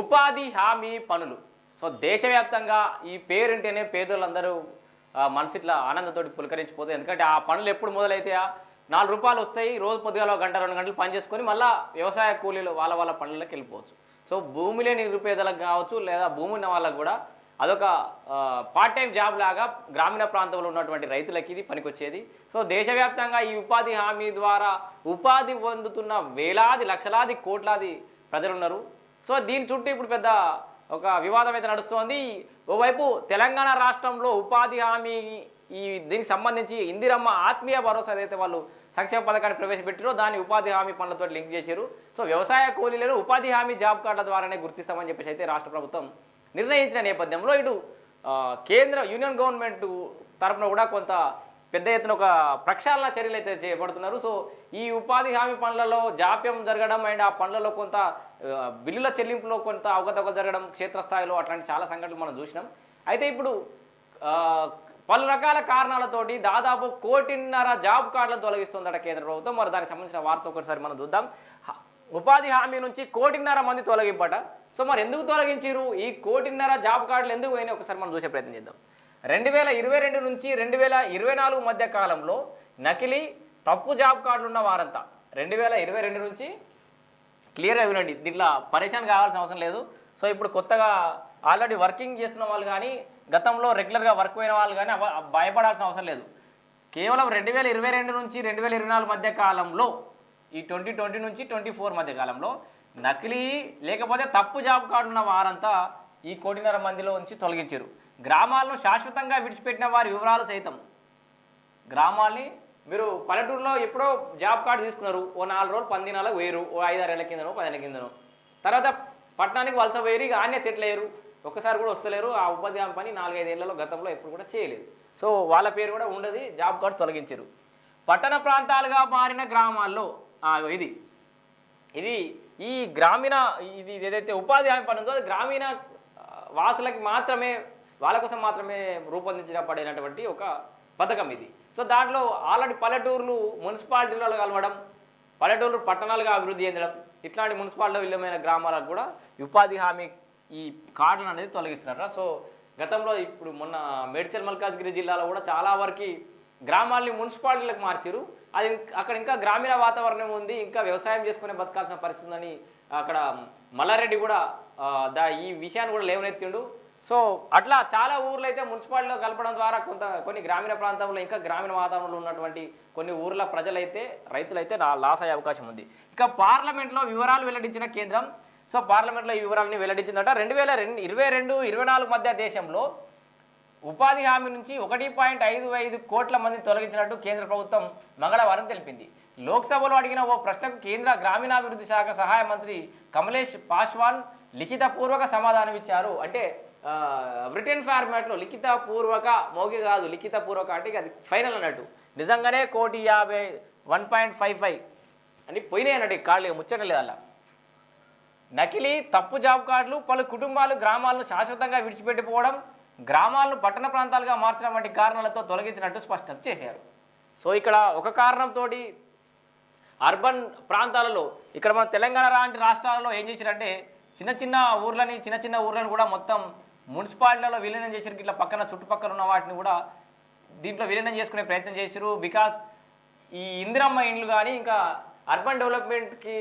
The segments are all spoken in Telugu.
ఉపాధి హామీ పనులు. సో దేశవ్యాప్తంగా ఈ పేరుంటేనే పేదలందరూ మనసు ఇట్లా ఆనందంతో పులకరించిపోతాయి. ఎందుకంటే ఆ పనులు ఎప్పుడు మొదలైతాయా? నాలుగు రూపాయలు వస్తాయి రోజు పొద్దుగాల ఒక గంట రెండు గంటలు పని చేసుకొని మళ్ళీ వ్యవసాయ కూలీలు వాళ్ళ వాళ్ళ పనులకు వెళ్ళిపోవచ్చు. సో భూమి లేని నిరుపేదలకు కావచ్చు లేదా భూమి ఉన్న వాళ్ళకు కూడా అదొక పార్ట్ టైం జాబ్ లాగా గ్రామీణ ప్రాంతంలో ఉన్నటువంటి రైతులకి ఇది పనికొచ్చేది. సో దేశవ్యాప్తంగా ఈ ఉపాధి హామీ ద్వారా ఉపాధి పొందుతున్న వేలాది లక్షలాది కోట్లాది ప్రజలు ఉన్నారు సో దీని చుట్టూ ఇప్పుడు పెద్ద ఒక వివాదం అయితే నడుస్తోంది. ఓవైపు తెలంగాణ రాష్ట్రంలో ఉపాధి హామీ ఈ దీనికి సంబంధించి ఇందిరమ్మ ఆత్మీయ భరోసా ఏదైతే వాళ్ళు సంక్షేమ పథకాన్ని ప్రవేశపెట్టిరో దాన్ని ఉపాధి హామీ పనులతో లింక్ చేశారు. సో వ్యవసాయ కూలీలను ఉపాధి హామీ జాబ్ కార్డుల ద్వారానే గుర్తిస్తామని చెప్పేసి అయితే రాష్ట్ర ప్రభుత్వం నిర్ణయించిన నేపథ్యంలో ఇటు కేంద్ర యూనియన్ గవర్నమెంట్ తరపున కూడా కొంత పెద్ద ఎత్తున ఒక ప్రక్షాళన చర్యలు అయితే చేపడుతున్నారు. సో ఈ ఉపాధి హామీ పనులలో జాప్యం జరగడం అండ్ ఆ పనులలో కొంత బిల్లుల చెల్లింపులో కొంత అవకతవకలు జరగడం క్షేత్రస్థాయిలో అట్లాంటి చాలా సంఘటనలు మనం చూసినాం. అయితే ఇప్పుడు పలు రకాల కారణాలతోటి దాదాపు కోటిన్నర జాబ్ కార్డులను తొలగిస్తుందట కేంద్ర ప్రభుత్వం. మరి దానికి సంబంధించిన వార్త ఒకసారి మనం చూద్దాం. ఉపాధి హామీ నుంచి కోటిన్నర మంది తొలగింపట. సో మరి ఎందుకు తొలగించారు ఈ కోటిన్నర జాబ్ కార్డులు ఎందుకు పోయినాయి? ఒకసారి మనం చూసే ప్రయత్నం చేద్దాం. రెండు వేల ఇరవై రెండు నుంచి రెండు వేల ఇరవై నాలుగు మధ్య కాలంలో నకిలీ తప్పు జాబ్ కార్డులు ఉన్న వారంతా రెండు వేల ఇరవై రెండు నుంచి క్లియర్గా వినండి. దీంట్లో పరేషాన్ కావాల్సిన అవసరం లేదు. సో ఇప్పుడు కొత్తగా ఆల్రెడీ వర్కింగ్ చేస్తున్న వాళ్ళు కానీ గతంలో రెగ్యులర్గా వర్క్ అయిన వాళ్ళు కానీ భయపడాల్సిన అవసరం లేదు. కేవలం రెండు వేల ఇరవై రెండు నుంచి రెండు వేల ఇరవై నాలుగు మధ్య కాలంలో ఈ ట్వంటీ ట్వంటీ నుంచి ట్వంటీ ఫోర్ మధ్య కాలంలో నకిలీ లేకపోతే తప్పు జాబ్ కార్డు ఉన్న వారంతా ఈ కోటిన్నర మందిలో ఉంచి తొలగించారు. గ్రామాలను శాశ్వతంగా విడిచిపెట్టిన వారి వివరాలు సైతం. గ్రామాల్ని మీరు పల్లెటూరులో ఎప్పుడో జాబ్ కార్డు తీసుకున్నారు. ఓ నాలుగు రోజులు పది దినాలకు వేయరు. ఓ ఐదారేళ్ళ కిందనో పదేళ్ళ కిందనో. తర్వాత పట్టణానికి వలస వేయరు ఇక ఆన్నే సెటిల్ అయ్యారు. ఒక్కసారి కూడా వస్తలేరు. ఆ ఉపాధి హామీ పని నాలుగైదేళ్ళలో గతంలో ఎప్పుడు కూడా చేయలేదు. సో వాళ్ళ పేరు కూడా ఉండదు. జాబ్ కార్డు తొలగించారు. పట్టణ ప్రాంతాలుగా మారిన గ్రామాల్లో ఇది ఇది ఈ గ్రామీణ ఇది ఏదైతే ఉపాధి హామీ పని ఉందో అది గ్రామీణ వాసులకి మాత్రమే వాళ్ళ కోసం మాత్రమే రూపొందించబడినటువంటి ఒక పథకం ఇది. సో దాంట్లో ఆల్రెడీ పల్లెటూర్లు మున్సిపాలిటీలలో కలవడం పల్లెటూర్లు పట్టణాలుగా అభివృద్ధి చెందడం ఇట్లాంటి మున్సిపాలిటీ విలువైన గ్రామాలకు కూడా ఉపాధి హామీ ఈ కార్డును అనేది తొలగిస్తున్నారు? సో గతంలో ఇప్పుడు మొన్న మేడ్చల్ మల్కాజ్గిరి జిల్లాలో కూడా చాలా వరకు గ్రామాల్ని మున్సిపాలిటీలకు మార్చారు అది అక్కడ ఇంకా గ్రామీణ వాతావరణం ఉంది ఇంకా వ్యవసాయం చేసుకునే బతకాల్సిన పరిస్థితి ఉందని అక్కడ మల్లారెడ్డి కూడా దా ఈ విషయాన్ని కూడా లేవనెత్తిండు. సో అట్లా చాలా ఊర్లు అయితే మున్సిపాలిటీలో కలపడం ద్వారా కొంత కొన్ని గ్రామీణ ప్రాంతంలో ఇంకా గ్రామీణ వాతావరణంలో ఉన్నటువంటి కొన్ని ఊర్ల ప్రజలైతే రైతులైతే నా లాస్ అయ్యే అవకాశం ఉంది. ఇక పార్లమెంట్లో వివరాలు వెల్లడించిన కేంద్రం సో పార్లమెంట్లో ఈ వివరాలని వెల్లడించిందట. రెండు వేల రెండు ఇరవై రెండు ఇరవై నాలుగు మధ్య దేశంలో ఉపాధి హామీ నుంచి ఒకటి పాయింట్ ఐదు ఐదు కోట్ల మంది తొలగించినట్టు కేంద్ర ప్రభుత్వం మంగళవారం తెలిపింది. లోక్సభలో అడిగిన ఓ ప్రశ్నకు కేంద్ర గ్రామీణాభివృద్ధి శాఖ సహాయ మంత్రి కమలేష్ పాస్వాన్ లిఖితపూర్వక సమాధానం ఇచ్చారు. అంటే బ్రిటన్ ఫార్మాట్లో లిఖితపూర్వక మౌఖిక కాదు లిఖితపూర్వక అంటే అది ఫైనల్ అన్నట్టు. నిజంగానే కోటి యాభై వన్ పాయింట్ ఫైవ్ ఫైవ్ అని పోయినాయి అన్నట్టు కాళ్ళు ముచ్చట లేదు అలా. నకిలీ తప్పు జాబ్ కార్డులు పలు కుటుంబాలు గ్రామాలను శాశ్వతంగా విడిచిపెట్టిపోవడం గ్రామాలను పట్టణ ప్రాంతాలుగా మార్చడం వంటి కారణాలతో తొలగించినట్టు స్పష్టం చేశారు. సో ఇక్కడ ఒక కారణంతో అర్బన్ ప్రాంతాలలో ఇక్కడ మన తెలంగాణ లాంటి రాష్ట్రాలలో ఏం చేశారంటే చిన్న చిన్న ఊర్లని చిన్న చిన్న ఊర్లను కూడా మొత్తం మున్సిపాలిటీలలో విలీనం చేసారు ఇట్లా పక్కన చుట్టుపక్కల ఉన్న వాటిని కూడా దీంట్లో విలీనం చేసుకునే ప్రయత్నం చేశారు బికాస్ ఈ ఇందిరమ్మ ఇండ్లు కానీ ఇంకా అర్బన్ డెవలప్మెంట్కి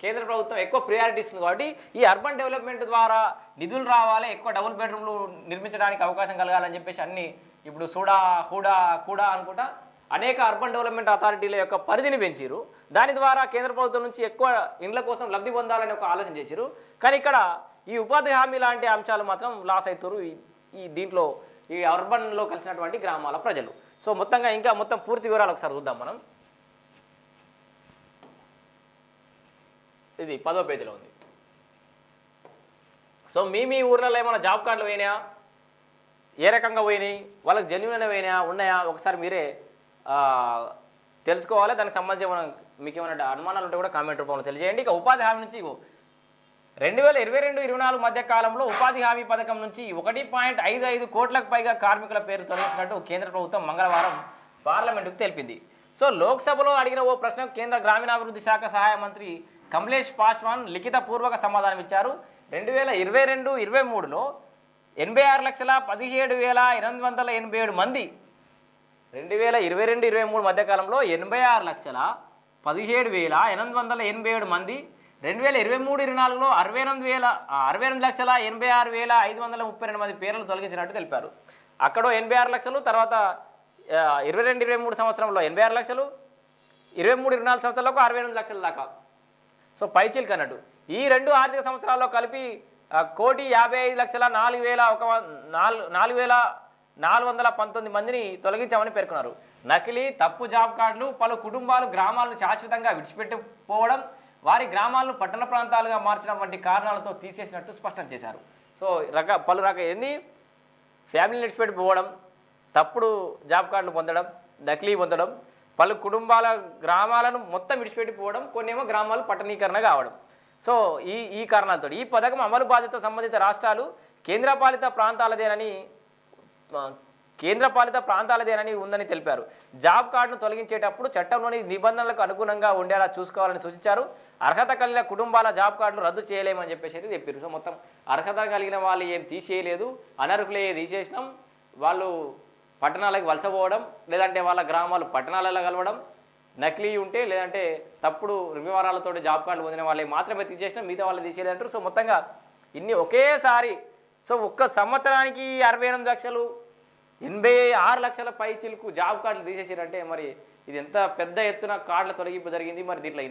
కేంద్ర ప్రభుత్వం ఎక్కువ ప్రియారిటీ ఇస్తుంది కాబట్టి ఈ అర్బన్ డెవలప్మెంట్ ద్వారా నిధులు రావాలి ఎక్కువ డబుల్ బెడ్రూమ్లు నిర్మించడానికి అవకాశం కలగాలని చెప్పేసి అన్ని ఇప్పుడు సూడా హూడా కూడా అనుకుంటా అనేక అర్బన్ డెవలప్మెంట్ అథారిటీల యొక్క పరిధిని పెంచారు దాని ద్వారా కేంద్ర ప్రభుత్వం నుంచి ఎక్కువ ఇండ్ల కోసం లబ్ధి పొందాలని ఒక ఆలోచన చేశారు కానీ ఇక్కడ ఈ ఉపాధి హామీ లాంటి అంశాలు మాత్రం లాస్ అవుతారు ఈ దీంట్లో ఈ అర్బన్లో కలిసినటువంటి గ్రామాల ప్రజలు. సో మొత్తంగా ఇంకా మొత్తం పూర్తి వివరాలు ఒకసారి చూద్దాం మనం. ఇది పదో పేజీలో ఉంది. సో మీ మీ ఊర్లలో ఏమైనా జాబ్ కార్డులు పోయినాయా? ఏ రకంగా పోయినాయి? వాళ్ళకి జెన్యున్ పోయినాయా? ఉన్నాయా? ఒకసారి మీరే తెలుసుకోవాలి. దానికి సంబంధించి మనం మీకు ఏమైనా అనుమానాలు ఉంటే కూడా కామెంట్ రూపంలో తెలియజేయండి. ఇక ఉపాధి హామీ నుంచి రెండు వేల ఇరవై రెండు ఇరవై నాలుగు మధ్య కాలంలో ఉపాధి హామీ పథకం నుంచి ఒకటి పాయింట్ ఐదు ఐదు కోట్లకు పైగా కార్మికుల పేరు తొలగించినట్టు కేంద్ర ప్రభుత్వం మంగళవారం పార్లమెంటుకు తెలిపింది. సో లోక్సభలో అడిగిన ఓ ప్రశ్నకు కేంద్ర గ్రామీణాభివృద్ధి శాఖ సహాయ మంత్రి కమలేష్ పాస్వాన్ లిఖిత పూర్వక సమాధానం ఇచ్చారు. రెండు వేల ఇరవై రెండు ఇరవై మూడులో ఎనభై ఆరు లక్షల పదిహేడు వేల ఎనిమిది వందల ఎనభై ఏడు మంది రెండు వేల ఇరవై రెండు ఇరవై మూడు మధ్యకాలంలో ఎనభై ఆరు లక్షల పదిహేడు వేల ఎనిమిది వందల ఎనభై ఏడు మంది రెండు వేల ఇరవై మూడు ఇరవై నాలుగులో అరవై ఎనిమిది వేల అరవై ఎనిమిది లక్షల ఎనభై ఆరు వేల ఐదు వందల ముప్పై రెండు మంది పేర్లను తొలగించినట్టు తెలిపారు. అక్కడ ఎనభై ఆరు లక్షలు తర్వాత ఇరవై రెండు ఇరవై మూడు సంవత్సరంలో ఎనభై ఆరు లక్షలు ఇరవై మూడు ఇరవై నాలుగు సంవత్సరాలకు అరవై ఎనిమిది లక్షల దాకా. సో పైచీలకు అన్నట్టు. ఈ రెండు ఆర్థిక సంవత్సరాల్లో కలిపి కోటి యాభై ఐదు లక్షల నాలుగు వేల ఒక నాలుగు నాలుగు వేల నాలుగు వందల పంతొమ్మిది మందిని తొలగించామని పేర్కొన్నారు. నకిలీ తప్పు జాబ్ కార్డులు పలు కుటుంబాలు గ్రామాలను శాశ్వతంగా విడిచిపెట్టిపోవడం వారి గ్రామాలను పట్టణ ప్రాంతాలుగా మార్చడం వంటి కారణాలతో తీసేసినట్టు స్పష్టం చేశారు. సో రక పలు రక ఏంది ఫ్యామిలీని విడిచిపెట్టిపోవడం తప్పుడు జాబ్ కార్డులు పొందడం నకిలీ పొందడం పలు కుటుంబాల గ్రామాలను మొత్తం విడిచిపెట్టిపోవడం కొన్నేమో గ్రామాలు పట్టణీకరణ కావడం. సో ఈ ఈ కారణాలతో ఈ పథకం అమలు బాధ్యత సంబంధిత రాష్ట్రాలు కేంద్రపాలిత ప్రాంతాలదేనని కేంద్రపాలిత ప్రాంతాలదేనని ఉందని తెలిపారు. జాబ్ కార్డును తొలగించేటప్పుడు చట్టంలోని నిబంధనలకు అనుగుణంగా ఉండేలా చూసుకోవాలని సూచించారు. అర్హత కలిగిన కుటుంబాల జాబ్ కార్డులు రద్దు చేయలేమని చెప్పేసి అయితే చెప్పారు. సో మొత్తం అర్హత కలిగిన వాళ్ళు ఏం తీసేయలేదు. అనర్హులే తీసేసినాం. వాళ్ళు పట్టణాలకు వలస పోవడం లేదంటే వాళ్ళ గ్రామాలు పట్టణాలలో కలవడం నకిలీ ఉంటే లేదంటే తప్పుడు వివరాలతో జాబ్ కార్డులు పొందిన వాళ్ళకి మాత్రమే తీసేసినాం. మిగతా వాళ్ళు తీసేయలేదంటారు. సో మొత్తంగా ఇన్ని ఒకేసారి సో ఒక్క సంవత్సరానికి అరవై ఎనిమిది లక్షలు ఎనభై ఆరు లక్షల పై చిలుకు జాబ్ కార్డులు తీసేసారంటే మరి ఇది ఎంత పెద్ద ఎత్తున కార్డుల తొలగింపు జరిగింది. మరి దీంట్లో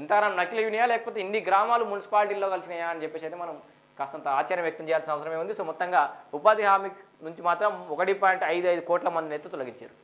ఇంతగానం నకిలీ వినియా లేకపోతే ఇన్ని గ్రామాలు మున్సిపాలిటీల్లో కలిసినాయా అని చెప్పేసి అయితే మనం కాస్తంత ఆశ్చర్యం వ్యక్తం చేయాల్సిన అవసరమే ఉంది. సో మొత్తంగా ఉపాధి హామీ నుంచి మాత్రం ఒకటి పాయింట్ ఐదు ఐదు కోట్ల మందిని అయితే తొలగించారు.